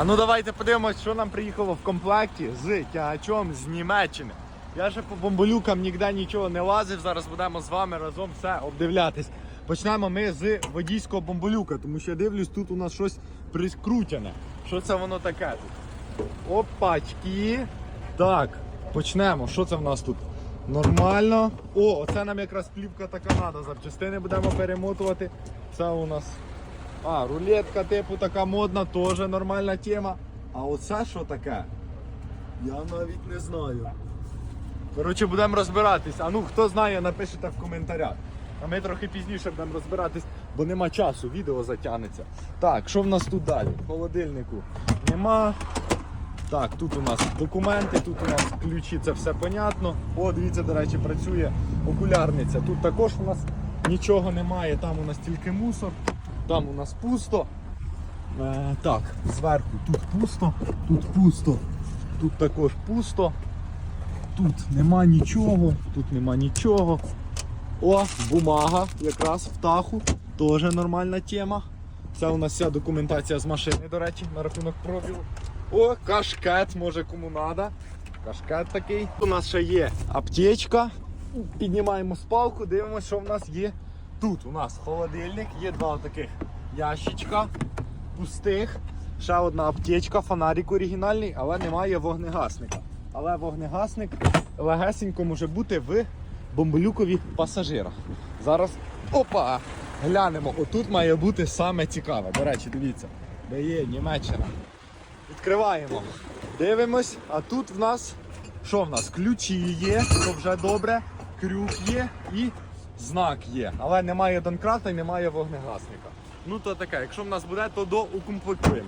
А ну давайте подивимось, що нам приїхало в комплекті з тягачом з Німеччини. Я ще по бомболюкам ніде нічого не лазив. Зараз будемо з вами разом все обдивлятись. Почнемо ми з водійського бомболюка, тому що я дивлюсь, тут у нас щось прикрутяне. Що це воно таке тут? Опачки. Так, почнемо. Що це в нас тут? Нормально. О, оце нам якраз плівка така надо. Запчастини будемо перемотувати. Це у нас. А, рулетка типу така модна, теж нормальна тема. А оце що таке? Я навіть не знаю. Коротше, будемо розбиратись. А ну хто знає, напишіть в коментарях. А ми трохи пізніше будемо розбиратись, бо нема часу, відео затягнеться. Так, що в нас тут далі? В холодильнику нема. Так, тут у нас документи, тут у нас ключі, це все понятно. О, дивіться, до речі, працює окулярниця. Тут також у нас нічого немає, там у нас тільки мусор, там у нас пусто. Е, так, зверху тут пусто, тут пусто, тут також пусто. Тут нема нічого, тут нема нічого. О, бумага якраз в таху. Теж нормальна тема. Це у нас вся документація з машини, до речі, на рахунок пробігу. О, кашкет, може кому треба. Кашкет такий. У нас ще є аптечка. Піднімаємо спалку, дивимося, що в нас є. Тут у нас холодильник, є два таких ящичка пустих. Ще одна аптечка, фонарик оригінальний, але немає вогнегасника. Але вогнегасник легесенько може бути в бомболюкові пасажирах. Зараз опа! Глянемо, отут має бути саме цікаве. До речі, дивіться, де є Німеччина. Відкриваємо. Дивимось, а тут в нас що в нас? Ключі є, то вже добре, крюк є і знак є. Але немає донкрата і немає вогнегасника. Ну то таке, якщо в нас буде, то доукомплектуємо.